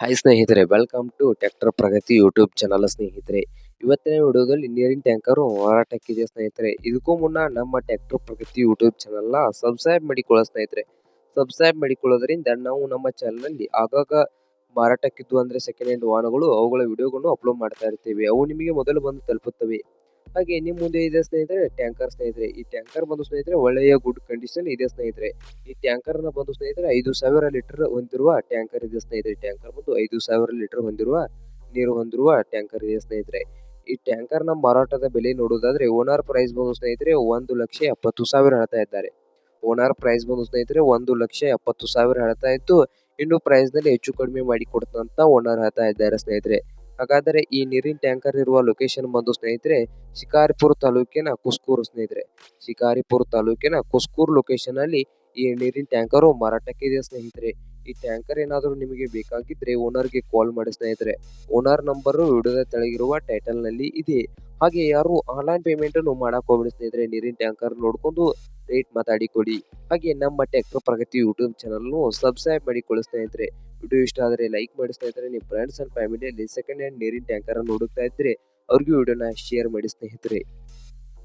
Hi ಸ್ನೇಹಿತರೆ welcome to tractor Pragati YouTube channel ಸ್ನೇಹಿತರೆ. ಇವತ್ತಿನ ವಿಡಿಯೋದಲ್ಲಿ ನೀರಿನ ಟ್ಯಾಂಕರು ಮಾರಾಟಕ್ಕಿದೆ ಸ್ನೇಹಿತರೆ. ಇದಕ್ಕೂ ಮುನ್ನ ನಮ್ಮ ಟ್ರ್ಯಾಕ್ಟರ್ ಪ್ರಗತಿ ಯೂಟ್ಯೂಬ್ ಚಾನಲ್ನ ಸಬ್ಸ್ಕ್ರೈಬ್ ಮಾಡಿಕೊಳ್ಳೋ ಸ್ನೇಹಿತರೆ. ಸಬ್ಸ್ಕ್ರೈಬ್ ಮಾಡಿಕೊಳ್ಳೋದ್ರಿಂದ ನಾವು ನಮ್ಮ ಚಾನಲಲ್ಲಿ ಆಗಾಗ ಮಾರಾಟಕ್ಕಿದ್ದು ಅಂದರೆ ಸೆಕೆಂಡ್ ಹ್ಯಾಂಡ್ ವಾಹನಗಳು ಅವುಗಳ ವಿಡಿಯೋಗಳನ್ನು ಅಪ್ಲೋಡ್ ಮಾಡ್ತಾ ಇರ್ತೀವಿ. ಅವು ನಿಮಗೆ ಮೊದಲು ಬಂದು ತಲುಪುತ್ತವೆ. ಹಾಗೆ ನಿಮ್ಮ ಮುಂದೆ ಇದೆ ಸ್ನೇಹಿತರೆ, ಟ್ಯಾಂಕರ್ ಸ್ನೇಹಿತರೆ. ಈ ಟ್ಯಾಂಕರ್ ಬಂದು ಸ್ನೇಹಿತರೆ, ಒಳ್ಳೆಯ ಗುಡ್ ಕಂಡೀಷನ್ ಇದೆ ಸ್ನೇಹಿತರೆ. ಈ ಟ್ಯಾಂಕರ್ನ ಬಂದು ಸ್ನೇಹಿತರೆ, ಐದು ಸಾವಿರ ಲೀಟರ್ ಹೊಂದಿರುವ ಟ್ಯಾಂಕರ್ ಇದೆ ಸ್ನೇಹಿತರೆ. ಟ್ಯಾಂಕರ್ ಬಂದು ಐದು ಸಾವಿರ ಲೀಟರ್ ಹೊಂದಿರುವ ನೀರು ಹೊಂದಿರುವ ಟ್ಯಾಂಕರ್ ಇದೆ ಸ್ನೇಹಿತರೆ. ಈ ಟ್ಯಾಂಕರ್ನ ಮಾರಾಟದ ಬೆಲೆ ನೋಡುವುದಾದ್ರೆ, ಓನರ್ ಪ್ರೈಸ್ ಬಂದು ಸ್ನೇಹಿತರೆ, ಒಂದು ಲಕ್ಷ ಎಪ್ಪತ್ತು ಸಾವಿರ ಹೇಳ್ತಾ ಇದ್ದಾರೆ. ಓನರ್ ಪ್ರೈಸ್ ಬಂದು ಸ್ನೇಹಿತರೆ, ಒಂದು ಲಕ್ಷ ಎಪ್ಪತ್ತು ಸಾವಿರ ಹೇಳ್ತಾ ಇತ್ತು. ಇನ್ನು ಪ್ರೈಸ್ನಲ್ಲಿ ಹೆಚ್ಚು ಕಡಿಮೆ ಮಾಡಿ ಕೊಡ್ತಂತ ಓನರ್ ಹೇಳ್ತಾ ಇದ್ದಾರೆ ಸ್ನೇಹಿತರೆ. ಹಾಗಾದರೆ ಈ ನೀರಿನ ಟ್ಯಾಂಕರ್ ಇರುವ ಲೊಕೇಶನ್ ಬಂದು ಸ್ನೇಹಿತರೆ, ಶಿಕಾರಿಪುರ ತಾಲೂಕಿನ ಕುಸ್ಕೂರು ಸ್ನೇಹಿತರೆ. ಶಿಕಾರಿಪುರ ತಾಲೂಕಿನ ಕುಸ್ಕೂರು ಲೊಕೇಶನ್ ಅಲ್ಲಿ ಈ ನೀರಿನ ಟ್ಯಾಂಕರು ಮಾರಾಟಕ್ಕೆ ಇದೆ ಸ್ನೇಹಿತರೆ. ಈ ಟ್ಯಾಂಕರ್ ಏನಾದರೂ ನಿಮಗೆ ಬೇಕಾಗಿದ್ರೆ ಓನರ್ಗೆ ಕಾಲ್ ಮಾಡಿ ಸ್ನೇಹಿತರೆ. ಓನರ್ ನಂಬರ್ ವಿಡಿಯೋದ ತೆಳಗಿರುವ ಟೈಟಲ್ನಲ್ಲಿ ಇದೆ. ಹಾಗೆ ಯಾರು ಆನ್ಲೈನ್ ಪೇಮೆಂಟ್ ಅನ್ನು ಮಾಡಕ್ ಹೋಗ್ಬೇಡಿ ಸ್ನೇಹಿತರೆ, ನೀರಿನ ಟ್ಯಾಂಕರ್ ನೋಡ್ಕೊಂಡು ರೇಟ್ ಮಾತಾಡಿ ಕೊಡಿ ಹಾಗೆ ನಮ್ಮ tech Pragati YouTube channel subscribe ಮಾಡಿಕೊಳ್ಳಿ ಸ್ನೇಹಿತರೆ. ವಿಡಿಯೋ ಇಷ್ಟ ಆದರೆ ಲೈಕ್ ಮಾಡಿ ಸ್ನೇಹಿತರೆ ನಿಮ್ಮ ಫ್ರೆಂಡ್ಸ್ ಅಂಡ್ ಫ್ಯಾಮಿಲಿಯಲ್ಲಿ ಸೆಕೆಂಡ್ ಹ್ಯಾಂಡ್ ನೀರಿನ ಟ್ಯಾಂಕರ್ ನೋಡುತ್ತಾ ಇದ್ರೆ ಅವ್ರಿಗೂ ವಿಡಿಯೋನ ಶೇರ್ ಮಾಡಿ ಸ್ನೇಹಿತರೆ.